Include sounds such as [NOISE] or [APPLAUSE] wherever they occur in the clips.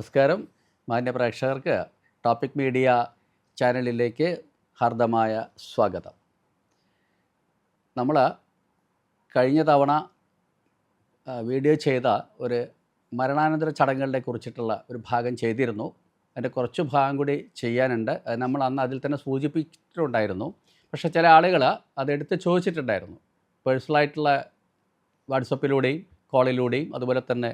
നമസ്കാരം. മാന്യ പ്രേക്ഷകർക്ക് ടോപ്പിക് മീഡിയ ചാനലിലേക്ക് ഹാർദമായ സ്വാഗതം. നമ്മൾ കഴിഞ്ഞ തവണ വീഡിയോ ചെയ്ത ഒരു മരണാനന്തര ചടങ്ങുകളെ കുറിച്ചിട്ടുള്ള ഒരു ഭാഗം ചെയ്തിരുന്നു. അതിന്റെ കുറച്ച് ഭാഗം കൂടി ചെയ്യാനുണ്ട്. അത് നമ്മൾ അന്ന് അതിൽ തന്നെ സൂചിപ്പിച്ചിട്ടുണ്ടായിരുന്നു. പക്ഷെ ചില ആളുകൾ അതെടുത്ത് ചോദിച്ചിട്ടുണ്ടായിരുന്നു. പേഴ്സണലായിട്ടുള്ള വാട്സപ്പിലൂടെയും കോളിലൂടെയും അതുപോലെ തന്നെ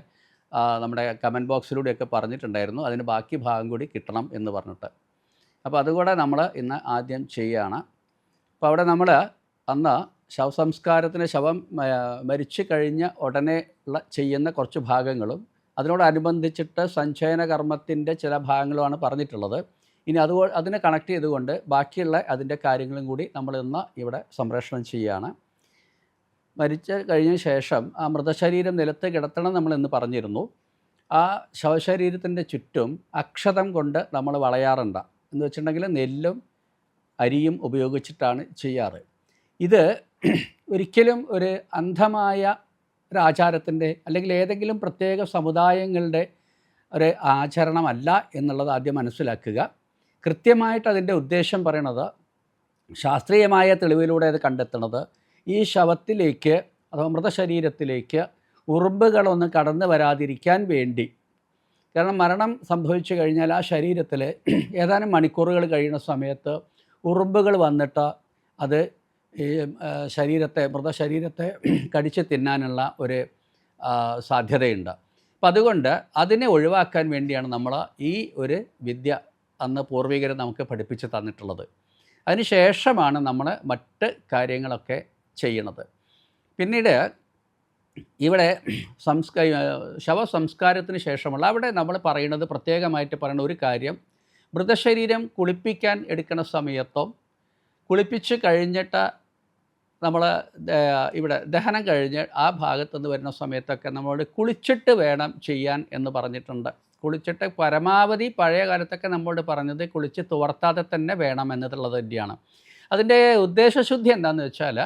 നമ്മുടെ കമന്റ് ബോക്സിലൂടെയൊക്കെ പറഞ്ഞിട്ടുണ്ടായിരുന്നു. അതിന് ബാക്കി ഭാഗം കൂടി കിട്ടണം എന്ന് പറഞ്ഞിട്ട്. അപ്പോൾ അതുകൂടെ നമ്മൾ ഇന്ന് ആദ്യം ചെയ്യുകയാണ് അപ്പോൾ അവിടെ നമ്മൾ അന്ന് ശവസംസ്കാരത്തിന് ശവം മരിച്ചു കഴിഞ്ഞ ഉടനെ ഉള്ള ചെയ്യുന്ന കുറച്ച് ഭാഗങ്ങളും അതിനോടനുബന്ധിച്ചിട്ട് സഞ്ചയന കർമ്മത്തിന്റെ ചില ഭാഗങ്ങളുമാണ് പറഞ്ഞിട്ടുള്ളത്. ഇനി അത് അതിനെ കണക്ട് ചെയ്തുകൊണ്ട് ബാക്കിയുള്ള അതിന്റെ കാര്യങ്ങളും കൂടി നമ്മൾ ഇന്ന് ഇവിടെ സംപ്രേഷണം ചെയ്യുകയാണ്. മരിച്ച കഴിഞ്ഞ ശേഷം ആ മൃതശരീരം നിലത്ത് കിടത്തണം നമ്മൾ എന്ന് പറഞ്ഞിരുന്നു. ആ ശവശരീരത്തിന്റെ ചുറ്റും അക്ഷതം കൊണ്ട് നമ്മൾ വളയാറുണ്ട്. എന്ന് വെച്ചിട്ടുണ്ടെങ്കിൽ നെല്ലും അരിയും ഉപയോഗിച്ചിട്ടാണ് ചെയ്യാറ്. ഇത് ഒരിക്കലും ഒരു അന്ധമായ ഒരു ആചാരത്തിന്റെ അല്ലെങ്കിൽ ഏതെങ്കിലും പ്രത്യേക സമുദായങ്ങളുടെ ഒരു ആചരണമല്ല എന്നുള്ളത് ആദ്യം മനസ്സിലാക്കുക. കൃത്യമായിട്ട് അതിന്റെ ഉദ്ദേശം പറയണത് ശാസ്ത്രീയമായ തെളിവിലൂടെ അത് കണ്ടെത്തുന്നത് ഈ ശവത്തിലേക്ക് അഥവാ മൃതശരീരത്തിലേക്ക് ഉറുമ്പുകളൊന്നും കടന്നു വരാതിരിക്കാൻ വേണ്ടി. കാരണം മരണം സംഭവിച്ചു കഴിഞ്ഞാൽ ആ ശരീരത്തിൽ [CLEARS THROAT] ഏതാനും മണിക്കൂറുകൾ കഴിയുന്ന സമയത്ത് ഉറുമ്പുകൾ വന്നിട്ട് അത് ഈ ശരീരത്തെ മൃതശരീരത്തെ [CLEARS THROAT] കടിച്ച് തിന്നാനുള്ള ഒരു സാധ്യതയുണ്ട്. അപ്പം അതുകൊണ്ട് അതിനെ ഒഴിവാക്കാൻ വേണ്ടിയാണ് നമ്മൾ ഈ ഒരു വിദ്യ അന്ന് പൂർവികർ നമുക്ക് പഠിപ്പിച്ച് തന്നിട്ടുള്ളത്. അതിന് ശേഷമാണ് നമ്മൾ മറ്റ് കാര്യങ്ങളൊക്കെ ചെയ്യണത്. പിന്നീട് ഇവിടെ സംസ്ക ശവസംസ്കാരത്തിന് ശേഷമുള്ള അവിടെ നമ്മൾ പറയുന്നത് പ്രത്യേകമായിട്ട് പറയുന്ന ഒരു കാര്യം മൃതശരീരം കുളിപ്പിക്കാൻ എടുക്കുന്ന സമയത്തും കുളിപ്പിച്ച് കഴിഞ്ഞിട്ട് നമ്മൾ ഇവിടെ ദഹനം കഴിഞ്ഞ് ആ ഭാഗത്തുനിന്ന് വരുന്ന സമയത്തൊക്കെ നമ്മളോട് കുളിച്ചിട്ട് വേണം ചെയ്യാൻ എന്ന് പറഞ്ഞിട്ടുണ്ട്. കുളിച്ചിട്ട് പരമാവധി പഴയ കാലത്തൊക്കെ നമ്മളോട് പറഞ്ഞത് കുളിച്ച് തുവർത്താതെ തന്നെ വേണം എന്നുള്ളത് തന്നെയാണ്. അതിന്റെ ഉദ്ദേശശുദ്ധി എന്താണെന്ന് വെച്ചാൽ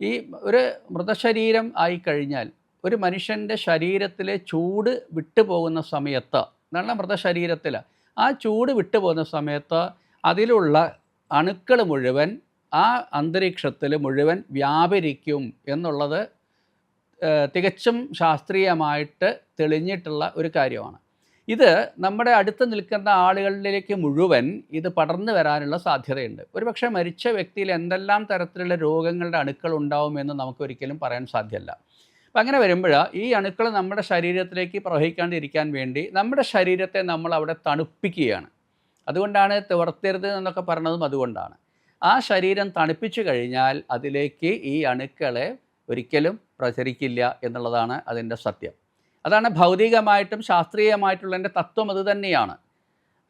ഈ ഒരു മൃതശരീരം ആയിക്കഴിഞ്ഞാൽ ഒരു മനുഷ്യന്റെ ശരീരത്തിലെ ചൂട് വിട്ടുപോകുന്ന സമയത്ത് നല്ല മൃതശരീരത്തിൽ. ആ ചൂട് വിട്ടുപോകുന്ന സമയത്ത് അതിലുള്ള അണുക്കൾ മുഴുവൻ ആ അന്തരീക്ഷത്തിൽ മുഴുവൻ വ്യാപരിക്കും എന്നുള്ളത് തികച്ചും ശാസ്ത്രീയമായിട്ട് തെളിഞ്ഞിട്ടുള്ള ഒരു കാര്യമാണ്. ഇത് നമ്മുടെ അടുത്ത് നിൽക്കുന്ന ആളുകളിലേക്ക് മുഴുവൻ ഇത് പടർന്നു വരാനുള്ള സാധ്യതയുണ്ട്. ഒരുപക്ഷെ മരിച്ച വ്യക്തിയിൽ എന്തെല്ലാം തരത്തിലുള്ള രോഗങ്ങളുടെ അണുക്കൾ ഉണ്ടാവുമെന്ന് നമുക്കൊരിക്കലും പറയാൻ സാധ്യമല്ല. അപ്പം അങ്ങനെ വരുമ്പോൾ ഈ അണുക്കൾ നമ്മുടെ ശരീരത്തിലേക്ക് പ്രവഹിക്കാണ്ടിരിക്കാൻ വേണ്ടി നമ്മുടെ ശരീരത്തെ നമ്മൾ അവിടെ തണുപ്പിക്കുകയാണ്. അതുകൊണ്ടാണ് തുറത്തരുത് എന്നൊക്കെ പറഞ്ഞതും അതുകൊണ്ടാണ്. ആ ശരീരം തണുപ്പിച്ചു കഴിഞ്ഞാൽ അതിലേക്ക് ഈ അണുക്കളെ ഒരിക്കലും പ്രചരിക്കില്ല എന്നുള്ളതാണ് അതിന്റെ സത്യം. അതാണ് ഭൗതികമായിട്ടും ശാസ്ത്രീയമായിട്ടുള്ളതിന്റെ തത്വം അത് തന്നെയാണ്.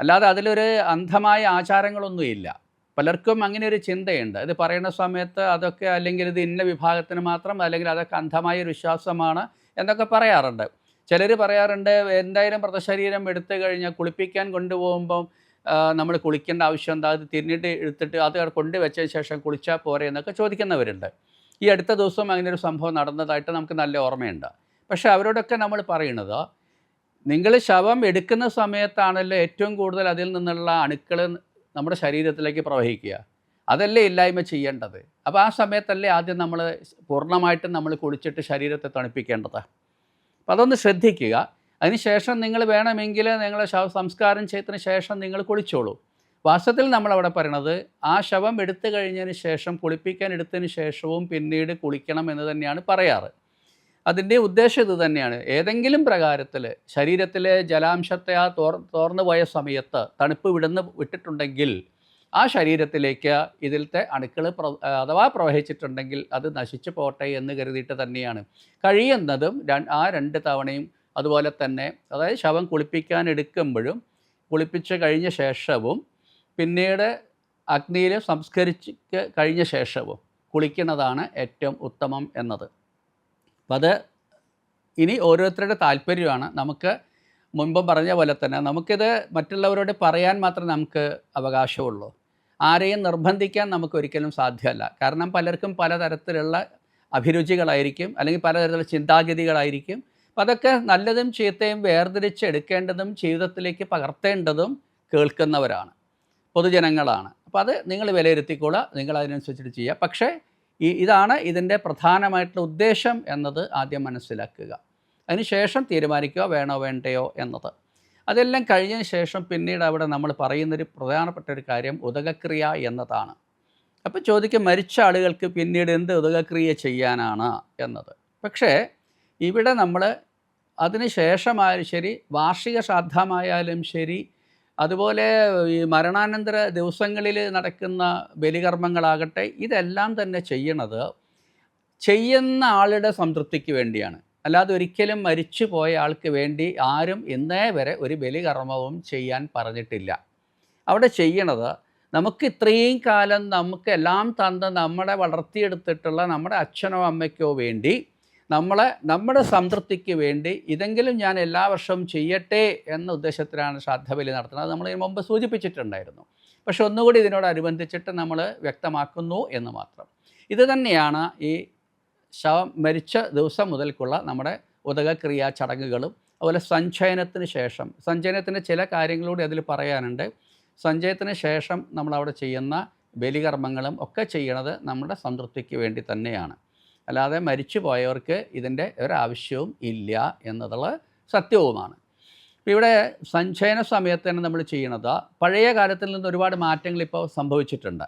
അല്ലാതെ അതിലൊരു അന്ധമായ ആചാരങ്ങളൊന്നുമില്ല. പലർക്കും അങ്ങനെ ഒരു ചിന്തയുണ്ട്. ഇത് പറയുന്ന സമയത്ത് അതൊക്കെ അല്ലെങ്കിൽ ഇത് ഇന്ന വിഭാഗത്തിന് മാത്രം അല്ലെങ്കിൽ അതൊക്കെ അന്ധമായ ഒരു വിശ്വാസമാണ് എന്നൊക്കെ പറയാറുണ്ട്. ചിലർ പറയാറുണ്ട് എന്തായാലും മൃതശരീരം എടുത്തു കഴിഞ്ഞാൽ കുളിപ്പിക്കാൻ കൊണ്ടുപോകുമ്പം നമ്മൾ കുളിക്കേണ്ട ആവശ്യം എന്താ? അത് തിരിഞ്ഞിട്ട് എടുത്തിട്ട് അത് കൊണ്ടുവച്ചതിന് ശേഷം കുളിച്ചാൽ പോരെ എന്നൊക്കെ ചോദിക്കുന്നവരുണ്ട്. ഈ അടുത്ത ദിവസം അങ്ങനെ ഒരു സംഭവം നടന്നതായിട്ട് നമുക്ക് നല്ല ഓർമ്മയുണ്ട്. പക്ഷേ അവരോടൊക്കെ നമ്മൾ പറയുന്നത് നിങ്ങൾ ശവം എടുക്കുന്ന സമയത്താണല്ലോ ഏറ്റവും കൂടുതൽ അതിൽ നിന്നുള്ള അണുക്കൾ നമ്മുടെ ശരീരത്തിലേക്ക് പ്രവഹിക്കുക. അതല്ലേ ഇല്ലായ്മ ചെയ്യേണ്ടത്? അപ്പോൾ ആ സമയത്തല്ലേ ആദ്യം നമ്മൾ പൂർണമായിട്ടും നമ്മൾ കുളിച്ചിട്ട് ശരീരത്തെ തണുപ്പിക്കേണ്ടത്. അപ്പോൾ അതൊന്ന് ശ്രദ്ധിക്കുക. അതിനുശേഷം നിങ്ങൾ വേണമെങ്കിൽ നിങ്ങൾ ശവ സംസ്കാരം ചെയ്തതിന് ശേഷം നിങ്ങൾ കുളിച്ചോളൂ. വാസ്തവത്തിൽ നമ്മളവിടെ പറയണത് ആ ശവം എടുത്തു കഴിഞ്ഞതിന് ശേഷം കുളിപ്പിക്കാൻ എടുത്തതിന് ശേഷവും പിന്നീട് കുളിക്കണം എന്ന് തന്നെയാണ് പറയാറ്. അതിന്റെ ഉദ്ദേശം ഇത് തന്നെയാണ്. ഏതെങ്കിലും പ്രകാരത്തിൽ ശരീരത്തിലെ ജലാംശത്തെ ആ തോർ തോർന്നു പോയ സമയത്ത് തണുപ്പ് വിടുന്ന് വിട്ടിട്ടുണ്ടെങ്കിൽ ആ ശരീരത്തിലേക്ക് ഇതിലത്തെ അണുക്കൾ അഥവാ പ്രവഹിച്ചിട്ടുണ്ടെങ്കിൽ അത് നശിച്ചു പോട്ടെ എന്ന് കരുതിയിട്ട് തന്നെയാണ്. കഴിയുന്നതും ആ രണ്ട് തവണയും അതുപോലെ തന്നെ അതായത് ശവം കുളിപ്പിക്കാൻ എടുക്കുമ്പോഴും കുളിപ്പിച്ച് കഴിഞ്ഞ ശേഷവും പിന്നീട് അഗ്നിയിൽ സംസ്കരിച്ച് കഴിഞ്ഞ ശേഷവും കുളിക്കുന്നതാണ് ഏറ്റവും ഉത്തമം എന്നത്. അപ്പം അത് ഇനി ഓരോരുത്തരുടെ താല്പര്യമാണ്. നമുക്ക് മുൻപ് പറഞ്ഞ പോലെ തന്നെ നമുക്കിത് മറ്റുള്ളവരോട് പറയാൻ മാത്രമേ നമുക്ക് അവകാശമുള്ളൂ. ആരെയും നിർബന്ധിക്കാൻ നമുക്ക് ഒരിക്കലും സാധ്യമല്ല. കാരണം പലർക്കും പലതരത്തിലുള്ള അഭിരുചികളായിരിക്കും അല്ലെങ്കിൽ പലതരത്തിലുള്ള ചിന്താഗതികളായിരിക്കും. അപ്പം അതൊക്കെ നല്ലതും ചീത്തയും വേർതിരിച്ചെടുക്കേണ്ടതും ജീവിതത്തിലേക്ക് പകർത്തേണ്ടതും കേൾക്കുന്നവരാണ് പൊതുജനങ്ങളാണ്. അപ്പോൾ അത് നിങ്ങൾ വിലയിരുത്തിക്കോളുക നിങ്ങൾ അതിനനുസരിച്ചിട്ട് ചെയ്യുക. പക്ഷേ ഈ ഇതാണ് ഇതിന്റെ പ്രധാനമായിട്ടുള്ള ഉദ്ദേശം എന്നത് ആദ്യം മനസ്സിലാക്കുക. അതിനുശേഷം തീരുമാനിക്കുക വേണോ വേണ്ടയോ എന്നത്. അതെല്ലാം കഴിഞ്ഞതിന് ശേഷം പിന്നീട് അവിടെ നമ്മൾ പറയുന്നൊരു പ്രധാനപ്പെട്ട ഒരു കാര്യം ഉദകക്രിയ എന്നതാണ്. അപ്പോൾ ചോദിക്കും മരിച്ച ആളുകൾക്ക് പിന്നീട് എന്ത് ഉദകക്രിയ ചെയ്യാനാണ് എന്നത്. പക്ഷേ ഇവിടെ നമ്മൾ അതിന് ശേഷമായാലും ശരി വാർഷിക ശ്രാദ്ധമായാലും ശരി അതുപോലെ ഈ മരണാനന്തര ദിവസങ്ങളിൽ നടക്കുന്ന ബലികർമ്മങ്ങളാകട്ടെ ഇതെല്ലാം തന്നെ ചെയ്യണത് ചെയ്യുന്ന ആളുടെ സംതൃപ്തിക്ക് വേണ്ടിയാണ്. അല്ലാതെ ഒരിക്കലും മരിച്ചു പോയ ആൾക്ക് വേണ്ടി ആരും ഇന്നേ വരെ ഒരു ബലികർമ്മവും ചെയ്യാൻ പറഞ്ഞിട്ടില്ല. അവിടെ ചെയ്യണത് നമുക്ക് ഇത്രയും കാലം നമുക്ക് എല്ലാം തന്ന് നമ്മളെ വളർത്തിയെടുത്തിട്ടുള്ള നമ്മുടെ അച്ഛനോ അമ്മയ്ക്കോ വേണ്ടി നമ്മളെ നമ്മുടെ സംതൃപ്തിക്ക് വേണ്ടി ഇതെങ്കിലും ഞാൻ എല്ലാ വർഷവും ചെയ്യട്ടെ എന്ന ഉദ്ദേശത്തിലാണ് ശ്രദ്ധബലി നടത്തുന്നത്. നമ്മൾ ഇതിന് മുമ്പ് സൂചിപ്പിച്ചിട്ടുണ്ടായിരുന്നു. പക്ഷെ ഒന്നുകൂടി ഇതിനോടനുബന്ധിച്ചിട്ട് നമ്മൾ വ്യക്തമാക്കുന്നു എന്ന് മാത്രം. ഇത് തന്നെയാണ് ഈ ശവം മരിച്ച ദിവസം മുതൽക്കുള്ള നമ്മുടെ ഉദകക്രിയാ ചടങ്ങുകളും അതുപോലെ സഞ്ചയനത്തിന് ശേഷം. സഞ്ചയനത്തിന്റെ ചില കാര്യങ്ങളൂടെ അതിൽ പറയാനുണ്ട്. സഞ്ചയത്തിന് ശേഷം നമ്മളവിടെ ചെയ്യുന്ന ബലികർമ്മങ്ങളും ഒക്കെ ചെയ്യണത് നമ്മുടെ സംതൃപ്തിക്ക് വേണ്ടി തന്നെയാണ്. അല്ലാതെ മരിച്ചു പോയവർക്ക് ഇതിന്റെ ഒരാവശ്യവും ഇല്ല എന്നതുള്ള സത്യവുമാണ്. ഇവിടെ സഞ്ചയന സമയത്ത് തന്നെ നമ്മൾ ചെയ്യണത് പഴയ കാലത്തിൽ നിന്ന് ഒരുപാട് മാറ്റങ്ങൾ ഇപ്പോൾ സംഭവിച്ചിട്ടുണ്ട്.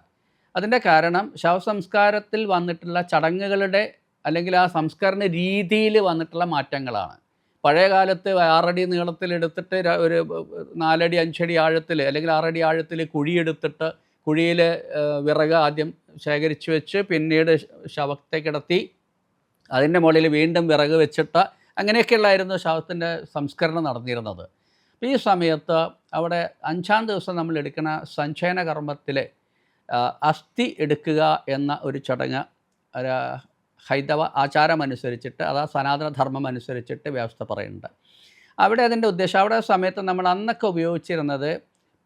അതിന്റെ കാരണം ശവസംസ്കാരത്തിൽ വന്നിട്ടുള്ള ചടങ്ങുകളുടെ അല്ലെങ്കിൽ ആ സംസ്കരണ രീതിയിൽ വന്നിട്ടുള്ള മാറ്റങ്ങളാണ്. പഴയ കാലത്ത് ആറടി നീളത്തിൽ എടുത്തിട്ട് ഒരു നാലടി അഞ്ചടി ആഴത്തിൽ അല്ലെങ്കിൽ ആറടി ആഴത്തിൽ കുഴിയെടുത്തിട്ട് കുഴിയിൽ വിറക് ആദ്യം ശേഖരിച്ച് വെച്ച് പിന്നീട് ശവത്തെ കിടത്തി അതിന്റെ മുകളിൽ വീണ്ടും വിറക് വെച്ചിട്ട് അങ്ങനെയൊക്കെയുള്ളായിരുന്നു ശവത്തിന്റെ സംസ്കരണം നടന്നിരുന്നത്. ഈ സമയത്ത് അവിടെ അഞ്ചാം ദിവസം നമ്മൾ എടുക്കുന്ന സഞ്ചയന കർമ്മത്തിൽ അസ്ഥി എടുക്കുക എന്ന ഒരു ചടങ്ങ് ഹൈന്ദവ ആചാരമനുസരിച്ചിട്ട് അതാ സനാതനധർമ്മം അനുസരിച്ചിട്ട് വ്യവസ്ഥ പറയുന്നുണ്ട്. അവിടെ അതിന്റെ ഉദ്ദേശം അവിടെ സമയത്ത് നമ്മൾ അന്നൊക്കെ ഉപയോഗിച്ചിരുന്നത്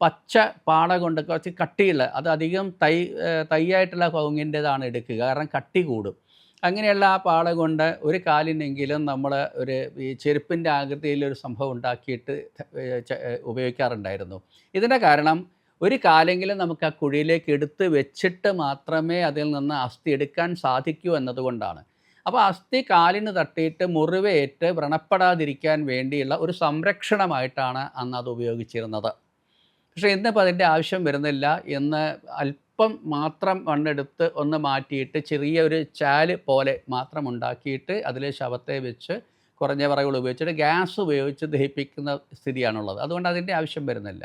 പച്ച പാട കൊണ്ട് കുറച്ച് കട്ടിയുള്ള അത് അധികം തൈ തൈയായിട്ടുള്ള കവുങ്ങിന്റെതാണ് എടുക്കുക. കാരണം കട്ടി കൂടും. അങ്ങനെയുള്ള ആ പാട കൊണ്ട് ഒരു കാലിനെങ്കിലും നമ്മൾ ഒരു ഈ ചെരുപ്പിന്റെ ആകൃതിയിലൊരു സംഭവം ഉണ്ടാക്കിയിട്ട് ഉപയോഗിക്കാറുണ്ടായിരുന്നു. ഇതിന്റെ കാരണം ഒരു കാലെങ്കിലും നമുക്ക് ആ കുഴിയിലേക്ക് എടുത്ത് വെച്ചിട്ട് മാത്രമേ അതിൽ നിന്ന് അസ്ഥി എടുക്കാൻ സാധിക്കൂ എന്നതുകൊണ്ടാണ്. അപ്പോൾ അസ്ഥി കാലിന് തട്ടിയിട്ട് മുറിവേറ്റ് വ്രണപ്പെടാതിരിക്കാൻ വേണ്ടിയുള്ള ഒരു സംരക്ഷണമായിട്ടാണ് അന്ന് അത് ഉപയോഗിച്ചിരുന്നത്. പക്ഷേ ഇന്നിപ്പോൾ അതിന്റെ ആവശ്യം വരുന്നില്ല എന്ന് അല്പം മാത്രം മണ്ണെടുത്ത് ഒന്ന് മാറ്റിയിട്ട് ചെറിയ ഒരു ചാൽ പോലെ മാത്രം ഉണ്ടാക്കിയിട്ട് അതിൽ ശവത്തെ വെച്ച് കുറഞ്ഞ വിറകുകൾ ഉപയോഗിച്ചിട്ട് ഗ്യാസ് ഉപയോഗിച്ച് ദഹിപ്പിക്കുന്ന സ്ഥിതിയാണുള്ളത്. അതുകൊണ്ട് അതിന്റെ ആവശ്യം വരുന്നില്ല.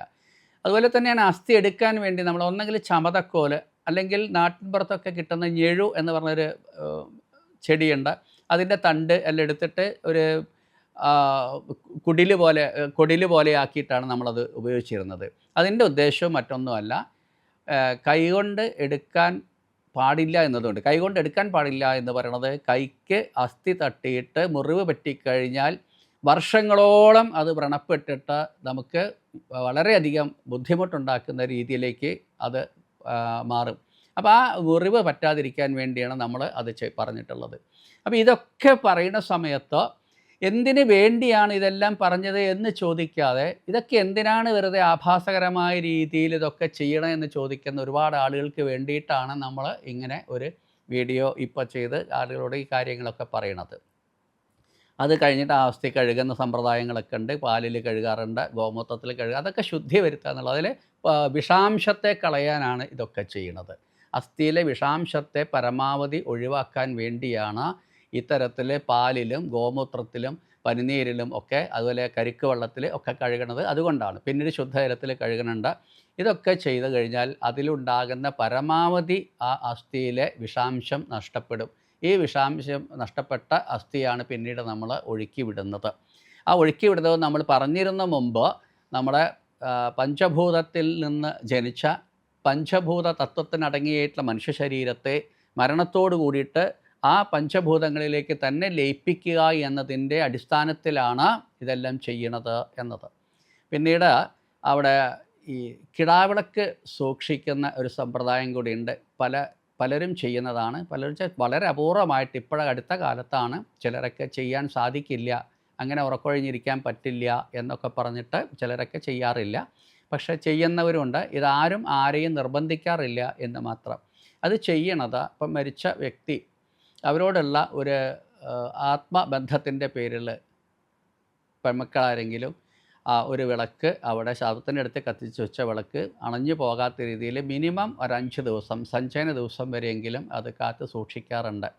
അതുപോലെ തന്നെയാണ് അസ്ഥി എടുക്കാൻ വേണ്ടി നമ്മൾ ഒന്നെങ്കിൽ ചമതക്കോൽ അല്ലെങ്കിൽ നാട്ടിൻപുറത്തൊക്കെ കിട്ടുന്ന ഞെഴു എന്ന് പറഞ്ഞൊരു ചെടിയുണ്ട്. അതിന്റെ തണ്ട് എല്ലാം എടുത്തിട്ട് ഒരു കുടിൽ പോലെ കൊടിൽ പോലെയാക്കിയിട്ടാണ് നമ്മളത് ഉപയോഗിച്ചിരുന്നത്. അതിന്റെ ഉദ്ദേശവും മറ്റൊന്നുമല്ല. കൈകൊണ്ട് എടുക്കാൻ പാടില്ല എന്നതുകൊണ്ട് കൈകൊണ്ട് എടുക്കാൻ പാടില്ല എന്ന് പറയണത് കൈക്ക് അസ്ഥി തട്ടിയിട്ട് മുറിവ് പറ്റിക്കഴിഞ്ഞാൽ വർഷങ്ങളോളം അത് വ്രണപ്പെട്ടിട്ട് നമുക്ക് വളരെയധികം ബുദ്ധിമുട്ടുണ്ടാക്കുന്ന രീതിയിലേക്ക് അത് മാറും. അപ്പോൾ ആ മുറിവ് പറ്റാതിരിക്കാൻ വേണ്ടിയാണ് നമ്മൾ അത് പറഞ്ഞിട്ടുള്ളത്. അപ്പോൾ ഇതൊക്കെ പറയുന്ന സമയത്ത് എന്തിനു വേണ്ടിയാണ് ഇതെല്ലാം പറഞ്ഞത് എന്ന് ചോദിക്കാതെ ഇതൊക്കെ എന്തിനാണ് വെറുതെ ആഭാസകരമായ രീതിയിൽ ഇതൊക്കെ ചെയ്യണമെന്ന് ചോദിക്കുന്ന ഒരുപാട് ആളുകൾക്ക് വേണ്ടിയിട്ടാണ് നമ്മൾ ഇങ്ങനെ ഒരു വീഡിയോ ഇപ്പോൾ ചെയ്ത് ആളുകളോട് ഈ കാര്യങ്ങളൊക്കെ പറയണത്. അത് കഴിഞ്ഞിട്ട് ആസ്തി കഴുകുന്ന സമ്പ്രദായങ്ങളൊക്കെ ഉണ്ട്. പാലിൽ കഴുകാറുണ്ട് ഗോമൂത്രത്തിൽ കഴുകുക അതൊക്കെ ശുദ്ധി വരുത്തുക എന്നുള്ളത്. അതിൽ വിഷാംശത്തെ കളയാനാണ് ഇതൊക്കെ ചെയ്യുന്നത് അസ്ഥിയിലെ വിഷാംശത്തെ പരമാവധി ഒഴിവാക്കാൻ വേണ്ടിയാണ് ഇത്തരത്തിൽ പാലിലും ഗോമൂത്രത്തിലും പനിനീരിലും ഒക്കെ അതുപോലെ കരിക്ക് വെള്ളത്തിൽ ഒക്കെ കഴുകണത് അതുകൊണ്ടാണ്. പിന്നീട് ശുദ്ധജലത്തിൽ കഴുകണുണ്ട്. ഇതൊക്കെ ചെയ്തു കഴിഞ്ഞാൽ അതിലുണ്ടാകുന്ന പരമാവധി ആ അസ്ഥിയിലെ വിഷാംശം നഷ്ടപ്പെടും. ഈ വിഷാംശം നഷ്ടപ്പെട്ട അസ്ഥിയാണ് പിന്നീട് നമ്മൾ ഒഴുക്കി വിടുന്നത്. ആ ഒഴുക്കി വിടുന്നത് നമ്മൾ പറഞ്ഞിരുന്ന മുമ്പ് നമ്മുടെ പഞ്ചഭൂതത്തിൽ നിന്ന് ജനിച്ച പഞ്ചഭൂത തത്വത്തിനടങ്ങിയിട്ടുള്ള മനുഷ്യ ശരീരത്തെ മരണത്തോടു കൂടിയിട്ട് ആ പഞ്ചഭൂതങ്ങളിലേക്ക് തന്നെ ലയിപ്പിക്കുക എന്നതിന്റെ അടിസ്ഥാനത്തിലാണ് ഇതെല്ലാം ചെയ്യണത് എന്നത്. പിന്നീട് അവിടെ ഈ കിടാവിളക്ക് സൂക്ഷിക്കുന്ന ഒരു സമ്പ്രദായം കൂടിയുണ്ട് പല പലരും ചെയ്യുന്നതാണ്. പലരും വളരെ അപൂർവമായിട്ട് ഇപ്പോഴ അടുത്ത കാലത്താണ് ചിലരൊക്കെ ചെയ്യാൻ സാധിക്കില്ല അങ്ങനെ ഉറക്കൊഴിഞ്ഞിരിക്കാൻ പറ്റില്ല എന്നൊക്കെ പറഞ്ഞിട്ട് ചിലരൊക്കെ ചെയ്യാറില്ല. പക്ഷേ ചെയ്യുന്നവരുണ്ട്. ഇതാരും ആരെയും നിർബന്ധിക്കാറില്ല എന്ന് മാത്രം. അത് ചെയ്യണത് ഇപ്പം മരിച്ച വ്യക്തി അവരോടുള്ള ഒരു ആത്മബന്ധത്തിന്റെ പേരിൽ പെൺമക്കളാരെങ്കിലും ആ ഒരു വിളക്ക് അവിടെ ശാസ്ത്രത്തിന്റെ അടുത്ത് കത്തിച്ച് വെച്ച വിളക്ക് അണഞ്ഞു പോകാത്ത രീതിയിൽ മിനിമം ഒരു അഞ്ച് ദിവസം സഞ്ചയന ദിവസം വരെയെങ്കിലും അത് കാത്തു സൂക്ഷിക്കാറുണ്ട്.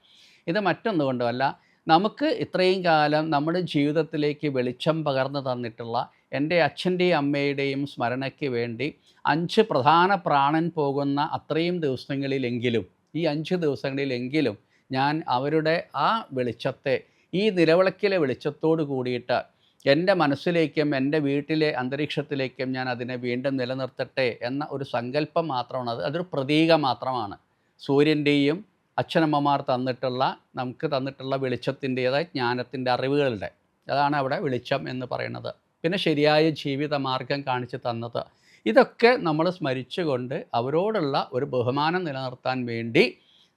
ഇത് മറ്റൊന്നുകൊണ്ടുമല്ല നമുക്ക് ഇത്രയും കാലം നമ്മുടെ ജീവിതത്തിലേക്ക് വെളിച്ചം പകർന്നു തന്നിട്ടുള്ള എന്റെ അച്ഛന്റെയും അമ്മയുടെയും സ്മരണയ്ക്ക് വേണ്ടി അഞ്ച് പ്രധാന പ്രാണൻ പോകുന്ന അത്രയും ദിവസങ്ങളിലെങ്കിലും ഈ അഞ്ച് ദിവസങ്ങളിലെങ്കിലും ഞാൻ അവരുടെ ആ വെളിച്ചത്തെ ഈ നിലവിളക്കിലെ വെളിച്ചത്തോട് കൂടിയിട്ട് എന്റെ മനസ്സിലേക്കും എന്റെ വീട്ടിലെ അന്തരീക്ഷത്തിലേക്കും ഞാൻ അതിനെ വീണ്ടും നിലനിർത്തട്ടെ എന്ന ഒരു സങ്കല്പം മാത്രമാണ്. അത് അതൊരു പ്രതീകം മാത്രമാണ്. സൂര്യന്റെയും അച്ഛനമ്മമാർ തന്നിട്ടുള്ള നമുക്ക് തന്നിട്ടുള്ള വെളിച്ചത്തിന്റേതായ ജ്ഞാനത്തിന്റെ അറിവുകളുടെ അതാണ് അവിടെ വെളിച്ചം എന്ന് പറയുന്നത്. പിന്നെ ശരിയായ ജീവിത മാർഗം കാണിച്ചു തന്നത്. ഇതൊക്കെ നമ്മൾ സ്മരിച്ചുകൊണ്ട് അവരോടുള്ള ഒരു ബഹുമാനം നിലനിർത്താൻ വേണ്ടി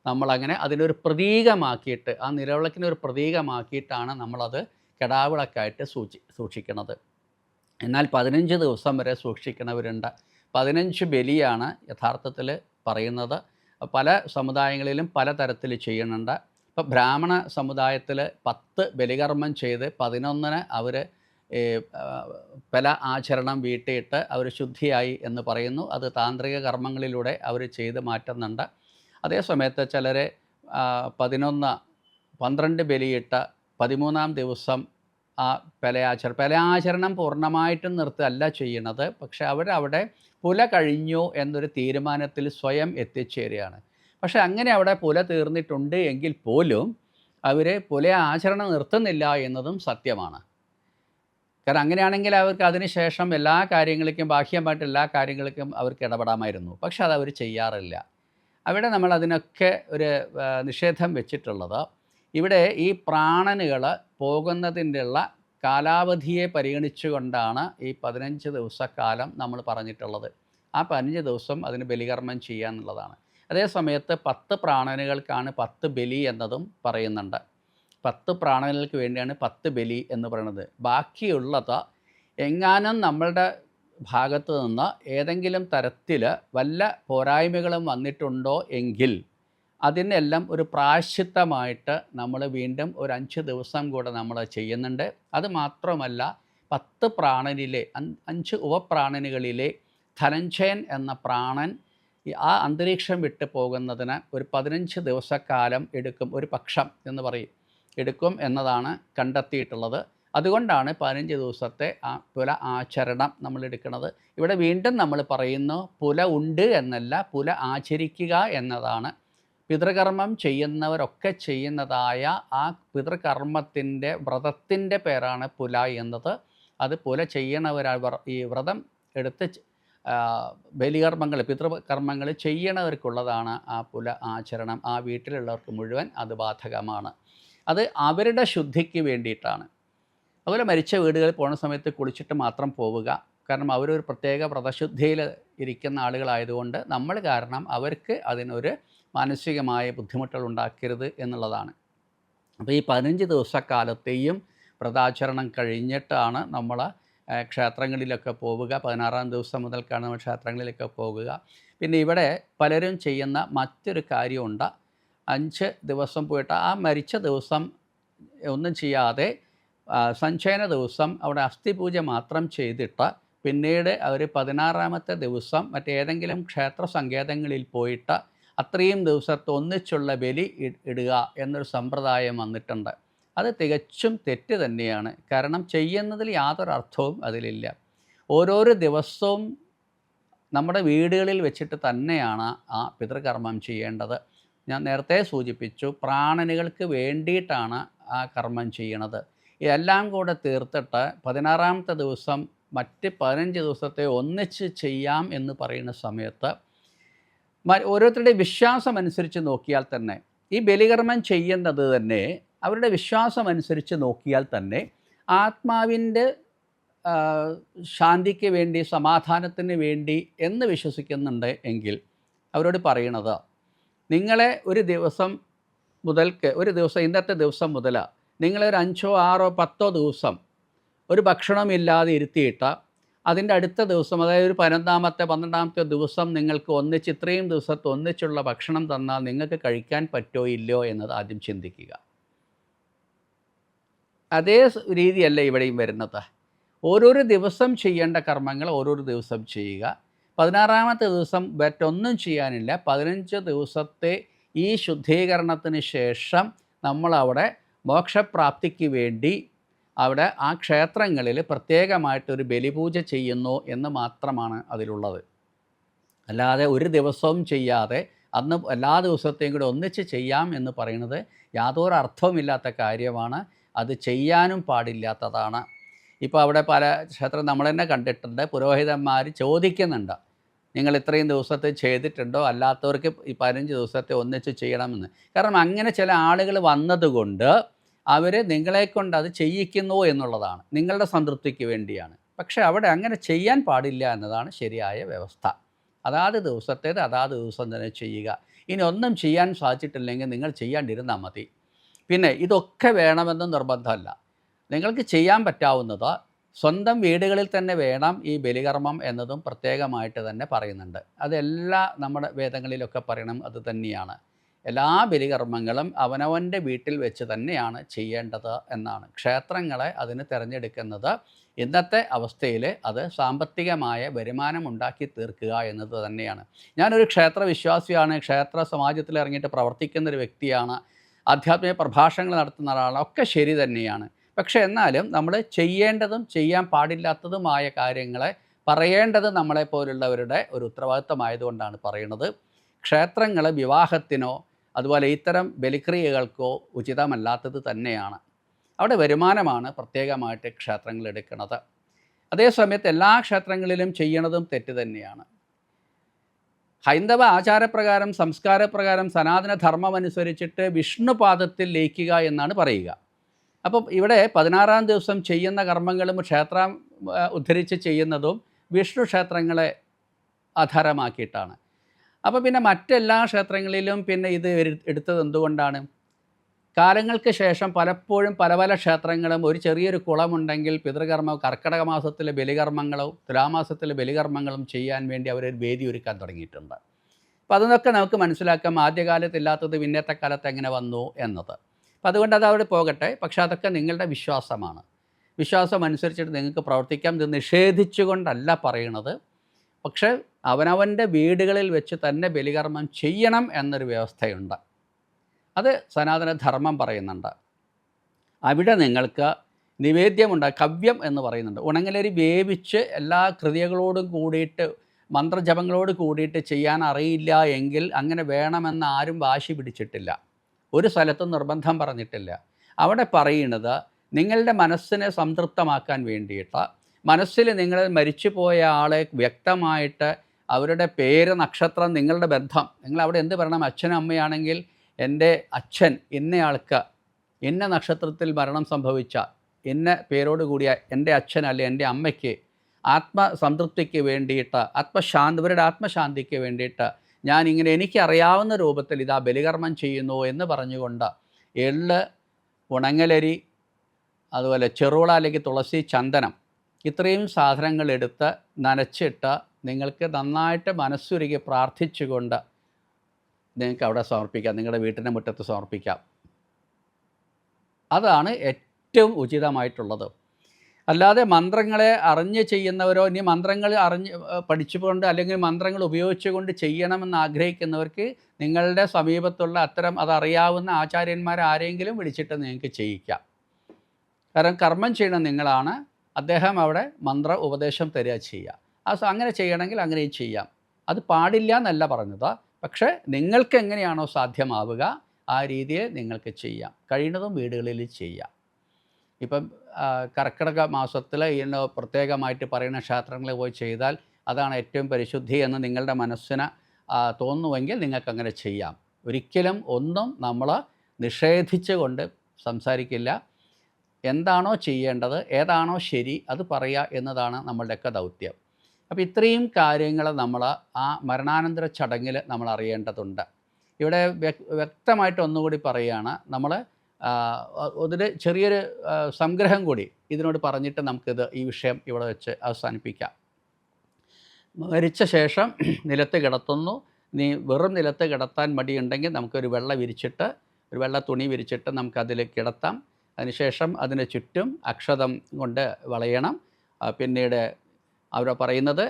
നമ്മളങ്ങനെ അതിനൊരു പ്രതീകമാക്കിയിട്ട് ആ നിലവിളക്കിനെ ഒരു പ്രതീകമാക്കിയിട്ടാണ് നമ്മളത് കെടാവിളക്കായിട്ട് സൂചി സൂക്ഷിക്കുന്നത് എന്നാൽ പതിനഞ്ച് ദിവസം വരെ സൂക്ഷിക്കുന്നവരുണ്ട് പതിനഞ്ച് ബലിയാണ് യഥാർത്ഥത്തിൽ പറയുന്നത്. പല സമുദായങ്ങളിലും പല തരത്തിൽ ചെയ്യുന്നുണ്ട്. ഇപ്പോൾ ബ്രാഹ്മണ സമുദായത്തിൽ പത്ത് ബലികർമ്മം ചെയ്ത് പതിനൊന്നിന് അവർ പല ആചരണം വീട്ടിയിട്ട് അവർ ശുദ്ധിയായി എന്ന് പറയുന്നു. അത് താന്ത്രിക കർമ്മങ്ങളിലൂടെ അവർ ചെയ്ത് മാറ്റുന്നുണ്ട്. അതേ സമയത്ത് ചിലരെ പതിനൊന്ന് പന്ത്രണ്ട് ബലിയിട്ട പതിമൂന്നാം ദിവസം ആ പലയാചരണം പലയാചരണം പൂർണമായിട്ടും നിർത്തല്ല ചെയ്യണത്. പക്ഷേ അവരവിടെ പുല കഴിഞ്ഞു എന്നൊരു തീരുമാനത്തിൽ സ്വയം എത്തിച്ചേരുകയാണ്. പക്ഷെ അങ്ങനെ അവിടെ പുല തീർന്നിട്ടുണ്ട് എങ്കിൽ പോലും അവർ പുല ആചരണം നിർത്തുന്നില്ല എന്നതും സത്യമാണ്. കാരണം അങ്ങനെയാണെങ്കിൽ അവർക്ക് അതിനുശേഷം എല്ലാ കാര്യങ്ങൾക്കും ബാഹ്യമായിട്ട് എല്ലാ കാര്യങ്ങൾക്കും അവർക്ക് ഇടപെടാമായിരുന്നു. പക്ഷെ അത് അവർ ചെയ്യാറില്ല. അവിടെ നമ്മൾ അതിനൊക്കെ ഒരു നിഷേധം വെച്ചിട്ടുള്ളത്. ഇവിടെ ഈ പ്രാണനുകൾ പോകുന്നതിന്റെയുള്ള കാലാവധിയെ പരിഗണിച്ചുകൊണ്ടാണ് ഈ പതിനഞ്ച് ദിവസക്കാലം നമ്മൾ പറഞ്ഞിട്ടുള്ളത്. ആ പതിനഞ്ച് ദിവസം അതിന് ബലികർമ്മം ചെയ്യുക എന്നുള്ളതാണ്. അതേ പത്ത് പ്രാണനുകൾക്കാണ് പത്ത് ബലി എന്നതും പറയുന്നുണ്ട്. പത്ത് പ്രാണനുകൾക്ക് വേണ്ടിയാണ് പത്ത് ബലി എന്ന് പറയുന്നത്. ബാക്കിയുള്ളത് എങ്ങാനും നമ്മളുടെ ഭാഗത്ത് നിന്ന് ഏതെങ്കിലും തരത്തിൽ വല്ല പോരായ്മകളും വന്നിട്ടുണ്ടോ എങ്കിൽ അതിനെല്ലാം ഒരു പ്രായശ്ചിത്തമായിട്ട് നമ്മൾ വീണ്ടും ഒരു അഞ്ച് ദിവസം കൂടെ നമ്മൾ ചെയ്യുന്നുണ്ട്. അത് മാത്രമല്ല പത്ത് പ്രാണനിലെ അഞ്ച് ഉപപ്രാണനുകളിലെ ധനഞ്ജയൻ എന്ന പ്രാണൻ ആ അന്തരീക്ഷം വിട്ടു പോകുന്നതിന് ഒരു പതിനഞ്ച് ദിവസക്കാലം എടുക്കും ഒരു പക്ഷം എന്ന് പറയും. എടുക്കും എന്നതാണ് കണ്ടെത്തിയിട്ടുള്ളത്. അതുകൊണ്ടാണ് പതിനഞ്ച് ദിവസത്തെ ആ പുല ആചരണം നമ്മൾ എടുക്കുന്നത് ഇവിടെ വീണ്ടും നമ്മൾ പറയുന്നു പുല ഉണ്ട് എന്നല്ല പുല ആചരിക്കുക എന്നതാണ്. പിതൃകർമ്മം ചെയ്യുന്നവരൊക്കെ ചെയ്യുന്നതായ ആ പിതൃകർമ്മത്തിന്റെ വ്രതത്തിന്റെ പേരാണ് പുല എന്നത്. അത് പുല ചെയ്യണവർ ഈ വ്രതം എടുത്ത് ബലികർമ്മങ്ങൾ പിതൃകർമ്മങ്ങൾ ചെയ്യണവർക്കുള്ളതാണ് ആ പുല ആചരണം. ആ വീട്ടിലുള്ളവർക്ക് മുഴുവൻ അത് ബാധകമാണ്. അത് അവരുടെ ശുദ്ധിക്ക് വേണ്ടിയിട്ടാണ്. അതുപോലെ മരിച്ച വീടുകളിൽ പോണ സമയത്ത് കുളിച്ചിട്ട് മാത്രം പോവുക. കാരണം അവരൊരു പ്രത്യേക വ്രതശുദ്ധിയിൽ ഇരിക്കുന്ന ആളുകളായതുകൊണ്ട് നമ്മൾ കാരണം അവർക്ക് അതിനൊരു മാനസികമായ ബുദ്ധിമുട്ടുകൾ ഉണ്ടാക്കരുത് എന്നുള്ളതാണ്. അപ്പോൾ ഈ പതിനഞ്ച് ദിവസക്കാലത്തെയും വ്രതാചരണം കഴിഞ്ഞിട്ടാണ് നമ്മൾ ക്ഷേത്രങ്ങളിലൊക്കെ പോവുക. പതിനാറാം ദിവസം മുതൽക്കാണ് നമ്മൾ ക്ഷേത്രങ്ങളിലൊക്കെ പോകുക പിന്നെ ഇവിടെ പലരും ചെയ്യുന്ന മറ്റൊരു കാര്യമുണ്ട്. അഞ്ച് ദിവസം പോയിട്ട് ആ മരിച്ച ദിവസം ഒന്നും ചെയ്യാതെ സഞ്ചയന ദിവസം അവിടെ അസ്ഥിപൂജ മാത്രം ചെയ്തിട്ട് പിന്നീട് അവർ പതിനാറാമത്തെ ദിവസം മറ്റേതെങ്കിലും ക്ഷേത്ര സങ്കേതങ്ങളിൽ പോയിട്ട് അത്രയും ദിവസത്തെ ഒന്നിച്ചുള്ള ബലി ഇടുക എന്നൊരു സമ്പ്രദായം വന്നിട്ടുണ്ട്. അത് തികച്ചും തെറ്റ് തന്നെയാണ്. കാരണം ചെയ്യുന്നതിൽ യാതൊരു അർത്ഥവും അതിലില്ല. ഓരോരോ ദിവസവും നമ്മുടെ വീടുകളിൽ വെച്ചിട്ട് തന്നെയാണ് ആ പിതൃകർമ്മം ചെയ്യേണ്ടത്. ഞാൻ നേരത്തെ സൂചിപ്പിച്ചു പ്രാണനുകൾക്ക് വേണ്ടിയിട്ടാണ് ആ കർമ്മം ചെയ്യണത്. ഇതെല്ലാം കൂടെ തീർത്തിട്ട് പതിനാറാമത്തെ ദിവസം മറ്റ് പതിനഞ്ച് ദിവസത്തെ ഒന്നിച്ച് ചെയ്യാം എന്ന് പറയുന്ന സമയത്ത് ഓരോരുത്തരുടെ വിശ്വാസം അനുസരിച്ച് നോക്കിയാൽ തന്നെ ഈ ബലികർമ്മം ചെയ്യുന്നത് തന്നെ അവരുടെ വിശ്വാസം അനുസരിച്ച് നോക്കിയാൽ തന്നെ ആത്മാവിന്റെ ശാന്തിക്ക് വേണ്ടി സമാധാനത്തിന് വേണ്ടി എന്ന് വിശ്വസിക്കുന്നുണ്ട് എങ്കിൽ അവരോട് പറയണത് നിങ്ങളെ ഒരു ദിവസം മുതൽക്ക് ഒരു ദിവസം ഇന്നത്തെ ദിവസം മുതൽ നിങ്ങളൊരു അഞ്ചോ ആറോ പത്തോ ദിവസം ഒരു ഭക്ഷണമില്ലാതെ ഇരുത്തിയിട്ട അതിന്റെ അടുത്ത ദിവസം അതായത് ഒരു പതിനൊന്നാമത്തെ പന്ത്രണ്ടാമത്തെ ദിവസം നിങ്ങൾക്ക് ഒന്നിച്ച് ഇത്രയും ദിവസത്തെ ഒന്നിച്ചുള്ള ഭക്ഷണം തന്നാൽ നിങ്ങൾക്ക് കഴിക്കാൻ പറ്റോ ഇല്ലയോ എന്നത് ആദ്യം ചിന്തിക്കുക. അതേ രീതിയല്ല ഇവിടെയും വരുന്നത്. ഓരോരോ ദിവസം ചെയ്യേണ്ട കർമ്മങ്ങൾ ഓരോരോ ദിവസം ചെയ്യുക. പതിനാറാമത്തെ ദിവസം മറ്റൊന്നും ചെയ്യാനില്ല. പതിനഞ്ച് ദിവസത്തെ ഈ ശുദ്ധീകരണത്തിന് ശേഷം നമ്മളവിടെ മോക്ഷപ്രാപ്തിക്ക് വേണ്ടി അവിടെ ആ ക്ഷേത്രങ്ങളിൽ പ്രത്യേകമായിട്ടൊരു ബലിപൂജ ചെയ്യുന്നു എന്ന് മാത്രമാണ് അതിലുള്ളത്. അല്ലാതെ ഒരു ദിവസവും ചെയ്യാതെ അന്ന് എല്ലാ ദിവസത്തെയും കൂടെ ഒന്നിച്ച് ചെയ്യാം എന്ന് പറയുന്നത് യാതൊരു അർത്ഥവുമില്ലാത്ത കാര്യമാണ്. അത് ചെയ്യാനും പാടില്ലാത്തതാണ്. ഇപ്പോൾ അവിടെ പല ക്ഷേത്രം നമ്മൾ തന്നെ കണ്ടിട്ടുണ്ട്. പുരോഹിതന്മാർ ചോദിക്കുന്നുണ്ട്. നിങ്ങൾ ഇത്രയും ദിവസത്തെ ചെയ്തിട്ടുണ്ടോ? അല്ലാത്തവർക്ക് ഈ പതിനഞ്ച് ദിവസത്തെ ഒന്നിച്ച് ചെയ്യണമെന്ന്. കാരണം അങ്ങനെ ചില ആളുകൾ വന്നതുകൊണ്ട് അവർ നിങ്ങളെ കൊണ്ട് അത് ചെയ്യിക്കുന്നു എന്നുള്ളതാണ്. നിങ്ങളുടെ സംതൃപ്തിക്ക് വേണ്ടിയാണ്. പക്ഷേ അവിടെ അങ്ങനെ ചെയ്യാൻ പാടില്ല എന്നതാണ് ശരിയായ വ്യവസ്ഥ. അതാത് ദിവസത്തേത് അതാത് ദിവസം തന്നെ ചെയ്യുക. ഇനി ഒന്നും ചെയ്യാൻ സാധിച്ചിട്ടില്ലെങ്കിൽ നിങ്ങൾ ചെയ്യാണ്ടിരുന്നാൽ മതി. പിന്നെ ഇതൊക്കെ വേണമെന്ന് നിർബന്ധമല്ല. നിങ്ങൾക്ക് ചെയ്യാൻ പറ്റാവുന്നത് സ്വന്തം വീടുകളിൽ തന്നെ വേണം ഈ ബലികർമ്മം എന്നതും പ്രത്യേകമായിട്ട് തന്നെ പറയുന്നുണ്ട്. അതെല്ലാ നമ്മുടെ വേദങ്ങളിലൊക്കെ പറയണം അത് തന്നെയാണ്. എല്ലാ ബലികർമ്മങ്ങളും അവനവന്റെ വീട്ടിൽ വെച്ച് തന്നെയാണ് ചെയ്യേണ്ടത് എന്നാണ്. ക്ഷേത്രങ്ങളെ അതിന് തിരഞ്ഞെടുക്കുന്നത് ഇന്നത്തെ അവസ്ഥയിൽ അത് സാമ്പത്തികമായ വരുമാനം ഉണ്ടാക്കി തീർക്കുക എന്നത് തന്നെയാണ്. ഞാനൊരു ക്ഷേത്ര വിശ്വാസിയാണ് ക്ഷേത്ര സമാജത്തിൽ ഇറങ്ങിയിട്ട് പ്രവർത്തിക്കുന്ന ഒരു വ്യക്തിയാണ്. ആധ്യാത്മിക പ്രഭാഷണങ്ങൾ നടത്തുന്ന ഒരാളാണ്. ഒക്കെ ശരി തന്നെയാണ്. പക്ഷേ എന്നാലും നമ്മൾ ചെയ്യേണ്ടതും ചെയ്യാൻ പാടില്ലാത്തതുമായ കാര്യങ്ങളെ പറയേണ്ടത് നമ്മളെപ്പോലുള്ളവരുടെ ഒരു ഉത്തരവാദിത്തമായതുകൊണ്ടാണ് പറയുന്നത് ക്ഷേത്രങ്ങൾ വിവാഹത്തിനോ അതുപോലെ ഇത്തരം ബലിക്രിയകൾക്കോ ഉചിതമല്ലാത്തത് തന്നെയാണ്. അവിടെ വരുമാനമാണ് പ്രത്യേകമായിട്ട് ക്ഷേത്രങ്ങൾ എടുക്കുന്നത്. അതേസമയത്ത് എല്ലാ ക്ഷേത്രങ്ങളിലും ചെയ്യണതും തെറ്റ് തന്നെയാണ്. ഹൈന്ദവ ആചാരപ്രകാരം സംസ്കാരപ്രകാരം സനാതന ധർമ്മം അനുസരിച്ചിട്ട് വിഷ്ണുപാദത്തിൽ ലയിക്കുക എന്നാണ് പറയുക. അപ്പം ഇവിടെ പതിനാറാം ദിവസം ചെയ്യുന്ന കർമ്മങ്ങളും ക്ഷേത്രം ഉദ്ധരിച്ച് ചെയ്യുന്നതും വിഷ്ണു ക്ഷേത്രങ്ങളെ ആധാരമാക്കിയിട്ടാണ് അപ്പോൾ പിന്നെ മറ്റെല്ലാ ക്ഷേത്രങ്ങളിലും പിന്നെ ഇത് എടുത്തത് എന്തുകൊണ്ടാണ്? കാലങ്ങൾക്ക് ശേഷം പലപ്പോഴും പല പല ക്ഷേത്രങ്ങളും ഒരു ചെറിയൊരു കുളമുണ്ടെങ്കിൽ പിതൃകർമ്മ കർക്കിടക മാസത്തിലെ ബലികർമ്മങ്ങളോ തുലാമാസത്തിലെ ബലികർമ്മങ്ങളും ചെയ്യാൻ വേണ്ടി അവരൊരു വേദി ഒരുക്കാൻ തുടങ്ങിയിട്ടുണ്ട്. അപ്പോൾ അതൊക്കെ നമുക്ക് മനസ്സിലാക്കാം ആദ്യകാലത്ത് ഇല്ലാത്തത് പിന്നത്തെ കാലത്ത് എങ്ങനെ വന്നു എന്നത്. അപ്പം അതുകൊണ്ട് അത് അവിടെ പോകട്ടെ. പക്ഷേ അതൊക്കെ നിങ്ങളുടെ വിശ്വാസമാണ്. വിശ്വാസം അനുസരിച്ചിട്ട് നിങ്ങൾക്ക് പ്രവർത്തിക്കാം. ഇത് നിഷേധിച്ചുകൊണ്ടല്ല പറയണത്. പക്ഷേ അവനവന്റെ വീടുകളിൽ വെച്ച് തന്നെ ബലികർമ്മം ചെയ്യണം എന്നൊരു വ്യവസ്ഥയുണ്ട്. അത് സനാതന ധർമ്മം പറയുന്നുണ്ട്. അവിടെ നിങ്ങൾക്ക് നിവേദ്യമുണ്ട് കവ്യം എന്ന് പറയുന്നുണ്ട്. ഉണങ്ങലരി വേവിച്ച് എല്ലാ കൃതികളോടും കൂടിയിട്ട് മന്ത്രജപങ്ങളോട് കൂടിയിട്ട് ചെയ്യാൻ അറിയില്ല എങ്കിൽ അങ്ങനെ വേണമെന്ന് ആരും വാശി പിടിച്ചിട്ടില്ല. ഒരു സ്ഥലത്തും നിർബന്ധം പറഞ്ഞിട്ടില്ല. അവിടെ പറയുന്നത് നിങ്ങളുടെ മനസ്സിനെ സംതൃപ്തമാക്കാൻ വേണ്ടിയിട്ട് മനസ്സിൽ നിങ്ങൾ മരിച്ചു പോയ ആളെ വ്യക്തമായിട്ട് അവരുടെ പേര് നക്ഷത്രം നിങ്ങളുടെ ബന്ധം. നിങ്ങൾ അവിടെ എന്ത് പറയണം? അച്ഛനും അമ്മയാണെങ്കിൽ എന്റെ അച്ഛൻ ഇന്നയാൾക്ക് ഇന്ന നക്ഷത്രത്തിൽ മരണം സംഭവിച്ച ഇന്ന പേരോട് കൂടിയ എന്റെ അച്ഛൻ അല്ലെ എന്റെ അമ്മയ്ക്ക് ആത്മസംതൃപ്തിക്ക് വേണ്ടിയിട്ട് ആത്മശാന്തി ഇവരുടെ ആത്മശാന്തിക്ക് വേണ്ടിയിട്ട് ഞാൻ ഇങ്ങനെ എനിക്കറിയാവുന്ന രൂപത്തിൽ ഇതാ ബലികർമ്മം ചെയ്യുന്നു എന്ന് പറഞ്ഞുകൊണ്ട് എള്ള് ഉണങ്ങലരി അതുപോലെ ചെറുവള അല്ലെങ്കിൽ തുളസി ചന്ദനം ഇത്രയും സാധനങ്ങൾ എടുത്ത് നനച്ചിട്ട് നിങ്ങൾക്ക് നന്നായിട്ട് മനസ്സുരുകി പ്രാർത്ഥിച്ചുകൊണ്ട് നിങ്ങൾക്ക് അവിടെ സമർപ്പിക്കാം. നിങ്ങളുടെ വീട്ടിന്റെ മുറ്റത്ത് സമർപ്പിക്കാം. അതാണ് ഏറ്റവും ഉചിതമായിട്ടുള്ളത്. അല്ലാതെ മന്ത്രങ്ങളെ അറിഞ്ഞ് ചെയ്യുന്നവരോ ഇനി മന്ത്രങ്ങൾ അറിഞ്ഞ് പഠിച്ചുകൊണ്ട് അല്ലെങ്കിൽ മന്ത്രങ്ങൾ ഉപയോഗിച്ചുകൊണ്ട് ചെയ്യണമെന്ന് ആഗ്രഹിക്കുന്നവർക്ക് നിങ്ങളുടെ സമീപത്തുള്ള അത്തരം അതറിയാവുന്ന ആചാര്യന്മാരെ ആരെങ്കിലും വിളിച്ചിട്ട് നിങ്ങൾക്ക് ചെയ്യിക്കാം. കാരണം കർമ്മം ചെയ്യണം നിങ്ങളാണ് അദ്ദേഹം അവിടെ മന്ത്ര ഉപദേശം തരിക ചെയ്യുക ആ അങ്ങനെ ചെയ്യണമെങ്കിൽ അങ്ങനെയും ചെയ്യാം. അത് പാടില്ല എന്നല്ല പറഞ്ഞത്. പക്ഷേ നിങ്ങൾക്ക് എങ്ങനെയാണോ സാധ്യമാവുക ആ രീതിയിൽ നിങ്ങൾക്ക് ചെയ്യാം. കഴിയുന്നതും വീടുകളിൽ ചെയ്യാം. ഇപ്പം കർക്കിടക മാസത്തിൽ ഇന്ന് പ്രത്യേകമായിട്ട് പറയുന്ന ക്ഷേത്രങ്ങളിൽ പോയി ചെയ്താൽ അതാണ് ഏറ്റവും പരിശുദ്ധി എന്ന് നിങ്ങളുടെ മനസ്സിന് തോന്നുമെങ്കിൽ നിങ്ങൾക്ക് അങ്ങനെ ചെയ്യാം. ഒരിക്കലും ഒന്നും നമ്മൾ നിഷേധിച്ചുകൊണ്ട് സംസാരിക്കില്ല. എന്താണോ ചെയ്യേണ്ടത് ഏതാണോ ശരി അത് പറയുക എന്നതാണ് നമ്മളുടെയൊക്കെ ദൗത്യം. അപ്പോൾ ഇത്രയും കാര്യങ്ങൾ നമ്മൾ ആ മരണാനന്തര ചടങ്ങിൽ നമ്മൾ അറിയേണ്ടതുണ്ട്. ഇവിടെ വ്യക്തമായിട്ട് ഒന്നുകൂടി പറയുകയാണ് നമ്മൾ ഒരു ചെറിയൊരു സംഗ്രഹം കൂടി ഇതിനോട് പറഞ്ഞിട്ട് നമുക്കിത് ഈ വിഷയം ഇവിടെ വെച്ച് അവസാനിപ്പിക്കാം. മരിച്ച ശേഷം നിലത്ത് കിടത്തുന്നു. നീ വെറും നിലത്ത് കിടത്താൻ മടിയുണ്ടെങ്കിൽ നമുക്കൊരു വെള്ള വിരിച്ചിട്ട് ഒരു വെള്ള തുണി വിരിച്ചിട്ട് നമുക്കതിൽ കിടത്താം. അതിനുശേഷം അതിന് ചുറ്റും അക്ഷതം കൊണ്ട് വളയണം. പിന്നീട് അവർ പറയുന്നത്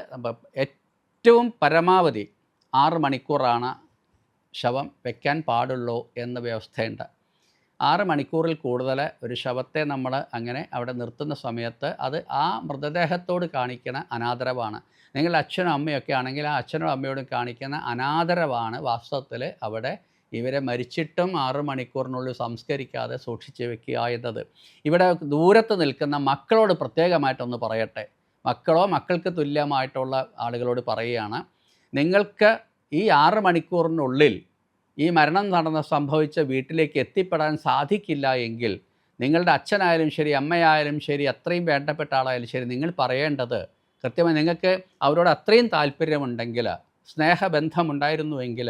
ഏറ്റവും പരമാവധി ആറ് മണിക്കൂറാണ് ശവം വെക്കാൻ പാടുള്ളൂ എന്ന വ്യവസ്ഥയുണ്ട്. ആറ് മണിക്കൂറിൽ കൂടുതൽ ഒരു ശവത്തെ നമ്മൾ അങ്ങനെ അവിടെ നിർത്തുന്ന സമയത്ത് അത് ആ മൃതദേഹത്തോട് കാണിക്കുന്ന അനാദരവാണ്. നിങ്ങൾ അച്ഛനും അമ്മയൊക്കെ ആണെങ്കിൽ ആ അച്ഛനും അമ്മയോടും കാണിക്കുന്ന അനാദരവാണ് വാസ്തവത്തിൽ അവിടെ ഇവരെ മരിച്ചിട്ടും ആറ് മണിക്കൂറിനുള്ളിൽ സംസ്കരിക്കാതെ സൂക്ഷിച്ച് വെക്കുക എന്നത് ഇവിടെ ദൂരത്ത് നിൽക്കുന്ന മക്കളോട് പ്രത്യേകമായിട്ടൊന്ന് പറയട്ടെ. മക്കളോ മക്കൾക്ക് തുല്യമായിട്ടുള്ള ആളുകളോട് പറയുകയാണ് നിങ്ങൾക്ക് ഈ ആറ് മണിക്കൂറിനുള്ളിൽ ഈ മരണം നടന്ന സംഭവിച്ച വീട്ടിലേക്ക് എത്തിപ്പെടാൻ സാധിക്കില്ല എങ്കിൽ നിങ്ങളുടെ അച്ഛനായാലും ശരി അമ്മയായാലും ശരി അത്രയും വേണ്ടപ്പെട്ട ആളായാലും ശരി നിങ്ങൾ പറയേണ്ടത് കൃത്യമായി നിങ്ങൾക്ക് അവരോട് അത്രയും താല്പര്യമുണ്ടെങ്കിൽ സ്നേഹബന്ധമുണ്ടായിരുന്നുവെങ്കിൽ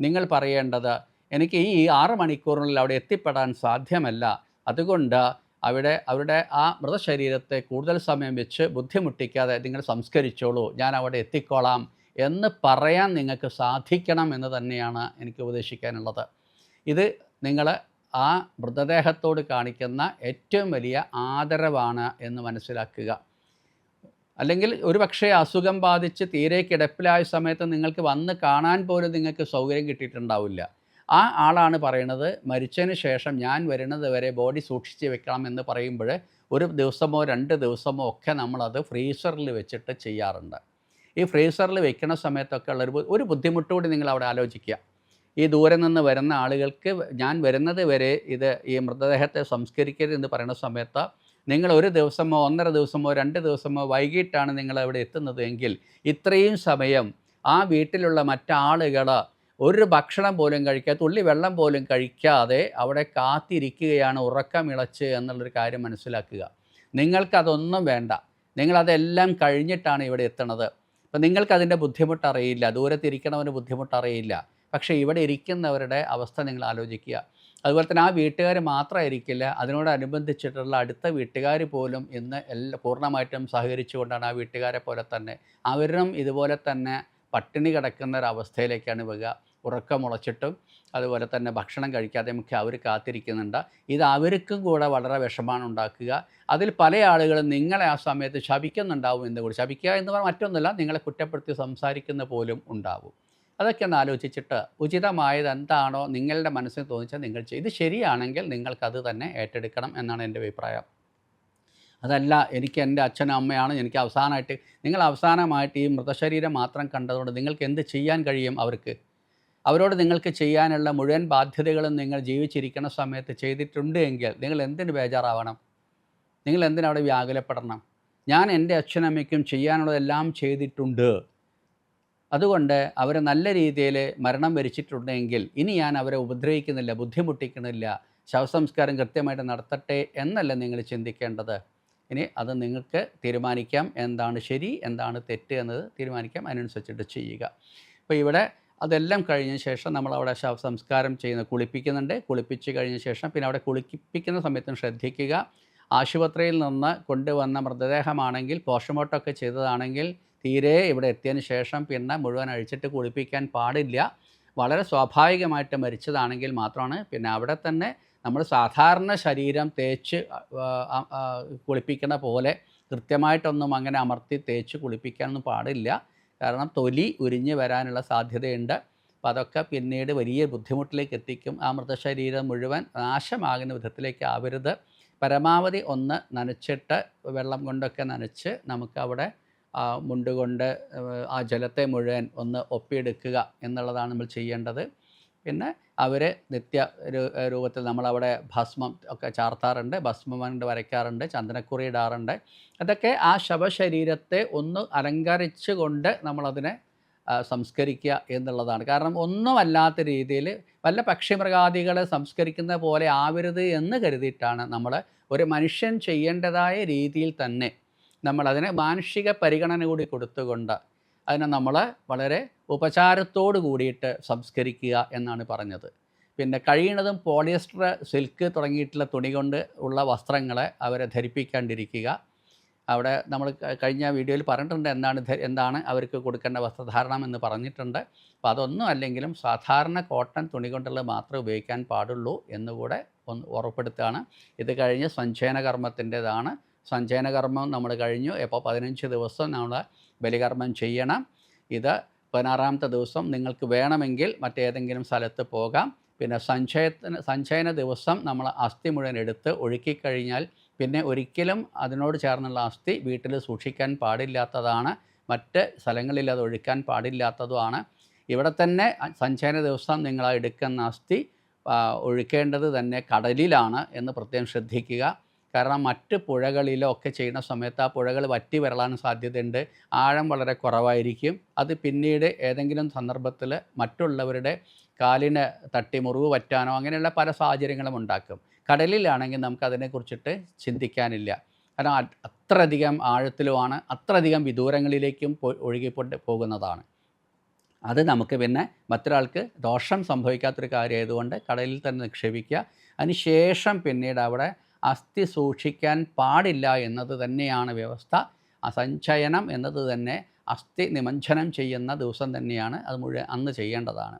നിങ്ങൾ പറയേണ്ടത് എനിക്ക് ഈ ആറ് മണിക്കൂറിനുള്ളിൽ അവിടെ എത്തിപ്പെടാൻ സാധ്യമല്ല. അതുകൊണ്ട് അവിടെ അവരുടെ ആ മൃതശരീരത്തെ കൂടുതൽ സമയം വെച്ച് ബുദ്ധിമുട്ടിക്കാതെ നിങ്ങൾ സംസ്കരിച്ചോളൂ. ഞാൻ അവിടെ എത്തിക്കോളാം എന്ന് പറയാൻ നിങ്ങൾക്ക് സാധിക്കണം എന്ന് തന്നെയാണ് എനിക്ക് ഉപദേശിക്കാനുള്ളത്. ഇത് നിങ്ങൾ ആ മൃതദേഹത്തോട് കാണിക്കുന്ന ഏറ്റവും വലിയ ആദരവാണ് എന്ന് മനസ്സിലാക്കുക. അല്ലെങ്കിൽ ഒരു പക്ഷേ അസുഖം ബാധിച്ച് തീരെ കിടപ്പിലായ സമയത്ത് നിങ്ങൾക്ക് വന്ന് കാണാൻ പോലും നിങ്ങൾക്ക് സൗകര്യം കിട്ടിയിട്ടുണ്ടാവില്ല. ആ ആളാണ് പറയുന്നത് മരിച്ചതിന് ശേഷം ഞാൻ വരുന്നത് വരെ ബോഡി സൂക്ഷിച്ച് വെക്കണം എന്ന് പറയുമ്പോൾ ഒരു ദിവസമോ രണ്ട് ദിവസമോ ഒക്കെ നമ്മളത് ഫ്രീസറിൽ വെച്ചിട്ട് ചെയ്യാറുണ്ട്. ഈ ഫ്രീസറിൽ വെക്കുന്ന സമയത്തൊക്കെ ഉള്ള ഒരു ഒരു ബുദ്ധിമുട്ടുകൂടി നിങ്ങൾ അവിടെ ആലോചിക്കുക. ഈ ദൂരെ നിന്ന് വരുന്ന ആളുകൾക്ക് ഞാൻ വരുന്നത് വരെ ഇത് ഈ മൃതദേഹത്തെ സംസ്കരിക്കരുത് എന്ന് പറയുന്ന സമയത്ത് നിങ്ങൾ ഒരു ദിവസമോ ഒന്നര ദിവസമോ രണ്ട് ദിവസമോ വൈകിട്ടാണ് നിങ്ങൾ അവിടെ എത്തുന്നത് എങ്കിൽ ഇത്രയും സമയം ആ വീട്ടിലുള്ള മറ്റാളുകൾ ഒരു ഭക്ഷണം പോലും കഴിക്കാതെ തുള്ളി വെള്ളം പോലും കഴിക്കാതെ അവിടെ കാത്തിരിക്കുകയാണ് ഉറക്കമിളച്ച് എന്നുള്ളൊരു കാര്യം മനസ്സിലാക്കുക. നിങ്ങൾക്കതൊന്നും വേണ്ട. നിങ്ങളതെല്ലാം കഴിഞ്ഞിട്ടാണ് ഇവിടെ എത്തണത്. അപ്പം നിങ്ങൾക്കതിന്റെ ബുദ്ധിമുട്ടറിയില്ല ദൂരത്തിരിക്കണവന് ബുദ്ധിമുട്ടറിയില്ല പക്ഷേ ഇവിടെ ഇരിക്കുന്നവരുടെ അവസ്ഥ നിങ്ങൾ ആലോചിക്കുക. അതുപോലെ തന്നെ ആ വീട്ടുകാർ മാത്രമായിരിക്കില്ല അതിനോടനുബന്ധിച്ചിട്ടുള്ള അടുത്ത വീട്ടുകാർ പോലും ഇന്ന് എല്ലാ പൂർണമായിട്ടും സഹകരിച്ചുകൊണ്ടാണ് ആ വീട്ടുകാരെ പോലെ തന്നെ അവരും ഇതുപോലെ തന്നെ പട്ടിണി കിടക്കുന്ന ഒരവസ്ഥയിലേക്കാണ് വരിക ഉറക്കമുളച്ചിട്ടും അതുപോലെ തന്നെ ഭക്ഷണം കഴിക്കാതെ മുഖ്യ അവർ കാത്തിരിക്കുന്നുണ്ട്. ഇത് അവർക്കും കൂടെ വളരെ വിഷമാണ് ഉണ്ടാക്കുക. അതിൽ പല ആളുകളും നിങ്ങളെ ആ സമയത്ത് ശപിക്കുന്നുണ്ടാവും എന്ന് കൂടി. ശപിക്കുക എന്ന് പറഞ്ഞാൽ മറ്റൊന്നുമില്ല നിങ്ങളെ കുറ്റപ്പെടുത്തി സംസാരിക്കുന്ന പോലും ഉണ്ടാവും. അതൊക്കെ ഒന്ന് ആലോചിച്ചിട്ട് ഉചിതമായത് എന്താണോ നിങ്ങളുടെ മനസ്സിൽ തോന്നിച്ചാൽ നിങ്ങൾ ചെയ്ത് ശരിയാണെങ്കിൽ നിങ്ങൾക്കത് തന്നെ ഏറ്റെടുക്കണം എന്നാണ് എന്റെ അഭിപ്രായം. അതല്ല എനിക്ക് എന്റെ അച്ഛനും അമ്മയാണ് എനിക്ക് അവസാനമായിട്ട് നിങ്ങൾ അവസാനമായിട്ട് ഈ മൃതശരീരം മാത്രം കണ്ടതുകൊണ്ട് നിങ്ങൾക്ക് എന്ത് ചെയ്യാൻ കഴിയും അവർക്ക്? അവരോട് നിങ്ങൾക്ക് ചെയ്യാനുള്ള മുഴുവൻ ബാധ്യതകളും നിങ്ങൾ ജീവിച്ചിരിക്കുന്ന സമയത്ത് ചെയ്തിട്ടുണ്ട് എങ്കിൽ നിങ്ങൾ എന്തിന് ബേജാറാവണം? നിങ്ങൾ എന്തിനവിടെ വ്യാകുലപ്പെടണം? ഞാൻ എന്റെ അച്ഛനമ്മയ്ക്കും ചെയ്യാനുള്ളതെല്ലാം ചെയ്തിട്ടുണ്ട്. അതുകൊണ്ട് അവർ നല്ല രീതിയിൽ മരണം വരിച്ചിട്ടുണ്ടെങ്കിൽ ഇനി ഞാൻ അവരെ ഉപദ്രവിക്കുന്നില്ല ബുദ്ധിമുട്ടിക്കുന്നില്ല ശവസംസ്കാരം കൃത്യമായിട്ട് നടത്തട്ടെ എന്നല്ല നിങ്ങൾ ചിന്തിക്കേണ്ടത്. ഇനി അത് നിങ്ങൾക്ക് തീരുമാനിക്കാം എന്താണ് ശരി എന്താണ് തെറ്റ് എന്നത് തീരുമാനിക്കാം അതിനനുസരിച്ചിട്ട് ചെയ്യുക. അപ്പോൾ ഇവിടെ അതെല്ലാം കഴിഞ്ഞ ശേഷം നമ്മൾ അവിടെ ശവസംസ്കാരം ചെയ്യുന്ന കുളിപ്പിക്കുന്നുണ്ട്. കുളിപ്പിച്ച് കഴിഞ്ഞ ശേഷം പിന്നെ അവിടെ കുളിപ്പിക്കുന്ന സമയത്തും ശ്രദ്ധിക്കുക. ആശുപത്രിയിൽ നിന്ന് കൊണ്ടുവന്ന മൃതദേഹമാണെങ്കിൽ പോസ്റ്റ്മോർട്ടം ഒക്കെ ചെയ്തതാണെങ്കിൽ തീരെ ഇവിടെ എത്തിയതിന് ശേഷം പിന്നെ മുഴുവൻ അഴിച്ചിട്ട് കുളിപ്പിക്കാൻ പാടില്ല. വളരെ സ്വാഭാവികമായിട്ട് മരിച്ചതാണെങ്കിൽ മാത്രമാണ് പിന്നെ അവിടെ തന്നെ നമ്മൾ സാധാരണ ശരീരം തേച്ച് കുളിപ്പിക്കുന്ന പോലെ കൃത്യമായിട്ടൊന്നും അങ്ങനെ അമർത്തി തേച്ച് കുളിപ്പിക്കാനൊന്നും പാടില്ല. കാരണം തൊലി ഉരിഞ്ഞു വരാനുള്ള സാധ്യതയുണ്ട്. അപ്പോൾ അതൊക്കെ പിന്നീട് വലിയ ബുദ്ധിമുട്ടിലേക്ക് എത്തിക്കും. ആ മൃതശരീരം മുഴുവൻ നാശമാകുന്ന വിധത്തിലേക്ക് ആവരുത്. പരമാവധി ഒന്ന് നനച്ചിട്ട് വെള്ളം കൊണ്ടൊക്കെ നനച്ച് നമുക്കവിടെ ആ മുണ്ടുകൊണ്ട് ആ ജലത്തെ മുഴുവൻ ഒന്ന് ഒപ്പിയെടുക്കുക എന്നുള്ളതാണ് നമ്മൾ ചെയ്യേണ്ടത്. പിന്നെ അവരെ നിത്യ രൂപത്തിൽ നമ്മളവിടെ ഭസ്മം ഒക്കെ ചാർത്താറുണ്ട് ഭസ്മം കൊണ്ട് വരയ്ക്കാറുണ്ട് ചന്ദനക്കുറി ഇടാറുണ്ട്. അതൊക്കെ ആ ശവശരീരത്തെ ഒന്ന് അലങ്കരിച്ചു കൊണ്ട് നമ്മളതിനെ സംസ്കരിക്കുക എന്നുള്ളതാണ്. കാരണം ഒന്നുമല്ലാത്ത രീതിയിൽ വല്ല പക്ഷിമൃഗാദികളെ സംസ്കരിക്കുന്ന പോലെ ആവരുത് എന്ന് കരുതിയിട്ടാണ് നമ്മൾ ഒരു മനുഷ്യൻ ചെയ്യേണ്ടതായ രീതിയിൽ തന്നെ നമ്മളതിനെ മാനുഷിക പരിഗണന കൂടി കൊടുത്തുകൊണ്ട് അതിനെ നമ്മൾ വളരെ ഉപചാരത്തോട് കൂടിയിട്ട് സംസ്കരിക്കുക എന്നാണ് പറഞ്ഞത്. പിന്നെ കഴിയുന്നതും പോളിയസ്റ്റർ സിൽക്ക് തുടങ്ങിയിട്ടുള്ള തുണി കൊണ്ട് ഉള്ള വസ്ത്രങ്ങളെ അവരെ ധരിപ്പിക്കാണ്ടിരിക്കുക. അവിടെ നമ്മൾ കഴിഞ്ഞ വീഡിയോയിൽ പറഞ്ഞിട്ടുണ്ട് എന്താണ് എന്താണ് അവർക്ക് കൊടുക്കേണ്ട വസ്ത്രധാരണം എന്ന് പറഞ്ഞിട്ടുണ്ട്. അപ്പോൾ അതൊന്നും അല്ലെങ്കിലും സാധാരണ കോട്ടൺ തുണി കൊണ്ടുള്ളത് മാത്രമേ ഉപയോഗിക്കാൻ പാടുള്ളൂ എന്നുകൂടെ ഒന്ന് ഉറപ്പെടുത്തുകയാണ് ഇത് കഴിഞ്ഞ് സഞ്ചയന കർമ്മത്തിന്റെതാണ് സഞ്ചയന കർമ്മം നമ്മൾ കഴിഞ്ഞു. ഇപ്പോൾ പതിനഞ്ച് ദിവസം നമ്മൾ ബലികർമ്മം ചെയ്യണം. ഇത് പതിനാറാമത്തെ ദിവസം നിങ്ങൾക്ക് വേണമെങ്കിൽ മറ്റേതെങ്കിലും സ്ഥലത്ത് പോകാം. പിന്നെ സഞ്ചയത്തിന് സഞ്ചയന ദിവസം നമ്മൾ അസ്ഥി മുഴുവൻ എടുത്ത് ഒഴുക്കിക്കഴിഞ്ഞാൽ പിന്നെ ഒരിക്കലും അതിനോട് ചേർന്നുള്ള അസ്ഥി വീട്ടിൽ സൂക്ഷിക്കാൻ പാടില്ലാത്തതാണ്. മറ്റ് സ്ഥലങ്ങളിൽ അത് ഒഴുക്കാൻ പാടില്ലാത്തതുമാണ്. ഇവിടെ തന്നെ സഞ്ചയന ദിവസം നിങ്ങൾ എടുക്കുന്ന അസ്ഥി ഒഴുക്കേണ്ടത് തന്നെ കടലിലാണ് എന്ന് പ്രത്യേകം ശ്രദ്ധിക്കുക. കാരണം മറ്റ് പുഴകളിലോ ഒക്കെ ചെയ്യുന്ന സമയത്ത് ആ പുഴകൾ വറ്റി വരളാൻ സാധ്യതയുണ്ട്. ആഴം വളരെ കുറവായിരിക്കും. അത് പിന്നീട് ഏതെങ്കിലും സന്ദർഭത്തിൽ മറ്റുള്ളവരുടെ കാലിന് തട്ടി മുറിവ് പറ്റാനോ അങ്ങനെയുള്ള പല സാഹചര്യങ്ങളും ഉണ്ടാക്കും. കടലിലാണെങ്കിൽ നമുക്ക് അതിനെക്കുറിച്ചിട്ട് ചിന്തിക്കാനില്ല. കാരണം അത് അത്രയധികം ആഴത്തിലുമാണ് അത്രയധികം വിദൂരങ്ങളിലേക്കും ഒഴുകിപ്പോട്ട് പോകുന്നതാണ്. അത് നമുക്ക് പിന്നെ മറ്റൊരാൾക്ക് ദോഷം സംഭവിക്കാത്തൊരു കാര്യമായതുകൊണ്ട് കടലിൽ തന്നെ നിക്ഷേപിക്കുക. അതിനുശേഷം പിന്നീട് അവിടെ അസ്ഥി സൂക്ഷിക്കാൻ പാടില്ല എന്നത് തന്നെയാണ് വ്യവസ്ഥ. സഞ്ചയനം എന്നത് തന്നെ അസ്ഥി നിമഞ്ജനം ചെയ്യുന്ന ദിവസം തന്നെയാണ് അത് മുഴുവൻ അന്ന് ചെയ്യേണ്ടതാണ്.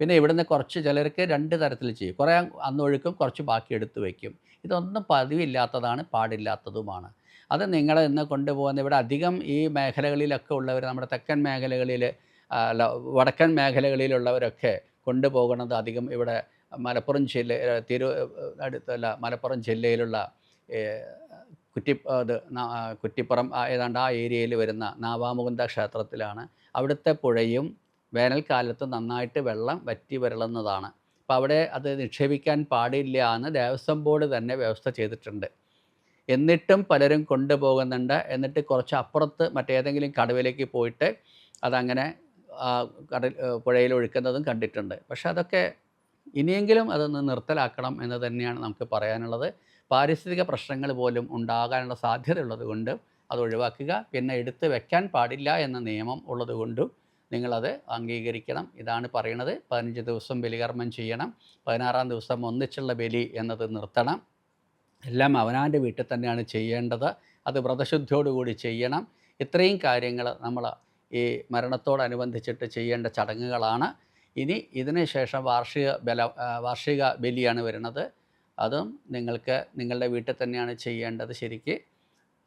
പിന്നെ ഇവിടുന്ന് കുറച്ച് ചിലർക്ക് രണ്ട് തരത്തിൽ ചെയ്യും. കുറേ അന്ന് ഒഴുക്കും കുറച്ച് ബാക്കി എടുത്തു വയ്ക്കും. ഇതൊന്നും പതിവില്ലാത്തതാണ് പാടില്ലാത്തതുമാണ്. അത് നിങ്ങൾ ഇന്ന് കൊണ്ടുപോകുന്ന ഇവിടെ അധികം ഈ മേഖലകളിലൊക്കെ ഉള്ളവർ നമ്മുടെ തെക്കൻ മേഖലകളിൽ വടക്കൻ മേഖലകളിലുള്ളവരൊക്കെ കൊണ്ടുപോകുന്നത് അധികം ഇവിടെ മലപ്പുറം ജില്ല തിരു അടുത്തല്ല മലപ്പുറം ജില്ലയിലുള്ള കുറ്റി അത് കുറ്റിപ്പുറം ഏതാണ്ട് ആ ഏരിയയിൽ വരുന്ന നാവാമുകുന്ദ ക്ഷേത്രത്തിലാണ്. അവിടുത്തെ പുഴയും വേനൽക്കാലത്ത് നന്നായിട്ട് വെള്ളം വറ്റി വരളുന്നതാണ്. അപ്പോൾ അവിടെ അത് നിക്ഷേപിക്കാൻ പാടില്ല എന്ന് ദേവസ്വം ബോർഡ് തന്നെ വ്യവസ്ഥ ചെയ്തിട്ടുണ്ട്. എന്നിട്ടും പലരും കൊണ്ടുപോകുന്നുണ്ട്. എന്നിട്ട് കുറച്ച് അപ്പുറത്ത് മറ്റേതെങ്കിലും കടവിലേക്ക് പോയിട്ട് അതങ്ങനെ കടൽ പുഴയിൽ ഒഴുക്കുന്നതും കണ്ടിട്ടുണ്ട്. പക്ഷെ അതൊക്കെ ഇനിയെങ്കിലും അതൊന്ന് നിർത്തലാക്കണം എന്ന് തന്നെയാണ് നമുക്ക് പറയാനുള്ളത്. പാരിസ്ഥിതിക പ്രശ്നങ്ങൾ പോലും ഉണ്ടാകാനുള്ള സാധ്യതയുള്ളത് കൊണ്ട് അത് ഒഴിവാക്കുക. പിന്നെ എടുത്ത് വെക്കാൻ പാടില്ല എന്ന നിയമം ഉള്ളത് കൊണ്ടും നിങ്ങളത് അംഗീകരിക്കണം. ഇതാണ് പറയണത്. പതിനഞ്ച് ദിവസം ബലികർമ്മം ചെയ്യണം. പതിനാറാം ദിവസം ഒന്നിച്ചുള്ള ബലി എന്നത് നിർത്തണം. എല്ലാം അവനാന്റെ വീട്ടിൽ തന്നെയാണ് ചെയ്യേണ്ടത്. അത് വ്രതശുദ്ധിയോടുകൂടി ചെയ്യണം. ഇത്രയും കാര്യങ്ങൾ നമ്മൾ ഈ മരണത്തോടനുബന്ധിച്ചിട്ട് ചെയ്യേണ്ട ചടങ്ങുകളാണ്. ഇനി ഇതിന് ശേഷം വാർഷിക ബല വാർഷിക ബലിയാണ് വരുന്നത്. അതും നിങ്ങൾക്ക് നിങ്ങളുടെ വീട്ടിൽ തന്നെയാണ് ചെയ്യേണ്ടത് ശരിക്ക്.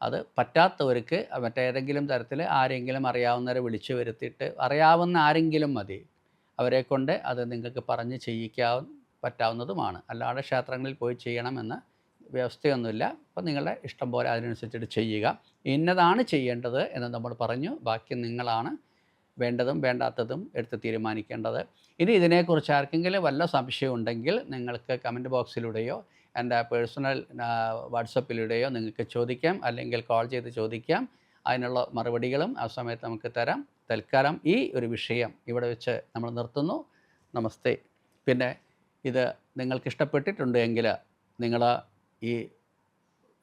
അത് പറ്റാത്തവർക്ക് മറ്റേതെങ്കിലും തരത്തിൽ ആരെങ്കിലും അറിയാവുന്നവരെ വിളിച്ചു വരുത്തിയിട്ട് അറിയാവുന്ന ആരെങ്കിലും മതി. അവരെ കൊണ്ട് അത് നിങ്ങൾക്ക് പറഞ്ഞ് ചെയ്യിക്കാവ പറ്റാവുന്നതുമാണ്. അല്ലാതെ ക്ഷേത്രങ്ങളിൽ പോയി ചെയ്യണമെന്ന് വ്യവസ്ഥയൊന്നുമില്ല. അപ്പോൾ നിങ്ങളുടെ ഇഷ്ടം പോലെ അതിനനുസരിച്ചിട്ട് ചെയ്യുക. ഇന്നതാണ് ചെയ്യേണ്ടത് എന്ന് നമ്മൾ പറഞ്ഞു. ബാക്കി നിങ്ങളാണ് വേണ്ടതും വേണ്ടാത്തതും എടുത്ത് തീരുമാനിക്കേണ്ടത്. ഇനി ഇതിനെക്കുറിച്ച് ആർക്കെങ്കിലും വല്ല സംശയം ഉണ്ടെങ്കിൽ നിങ്ങൾക്ക് കമന്റ് ബോക്സിലൂടെയോ എന്റെ പേഴ്സണൽ വാട്സപ്പിലൂടെയോ നിങ്ങൾക്ക് ചോദിക്കാം. അല്ലെങ്കിൽ കോൾ ചെയ്ത് ചോദിക്കാം. അതിനുള്ള മറുപടികളും ആ സമയത്ത് നമുക്ക് തരാം. തൽക്കാലം ഈ ഒരു വിഷയം ഇവിടെ വെച്ച് നമ്മൾ നിർത്തുന്നു. നമസ്തേ. പിന്നെ ഇത് നിങ്ങൾക്ക് ഇഷ്ടപ്പെട്ടിട്ടുണ്ട് എങ്കിൽ നിങ്ങൾ ഈ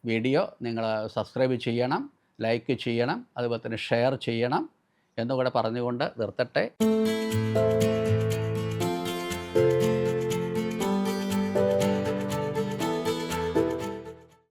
വീഡിയോ നിങ്ങൾ സബ്സ്ക്രൈബ് ചെയ്യണം ലൈക്ക് ചെയ്യണം അതുപോലെ തന്നെ ഷെയർ ചെയ്യണം. എന്നുകൂടെ പറഞ്ഞുകൊണ്ട് നിർത്തട്ടെ.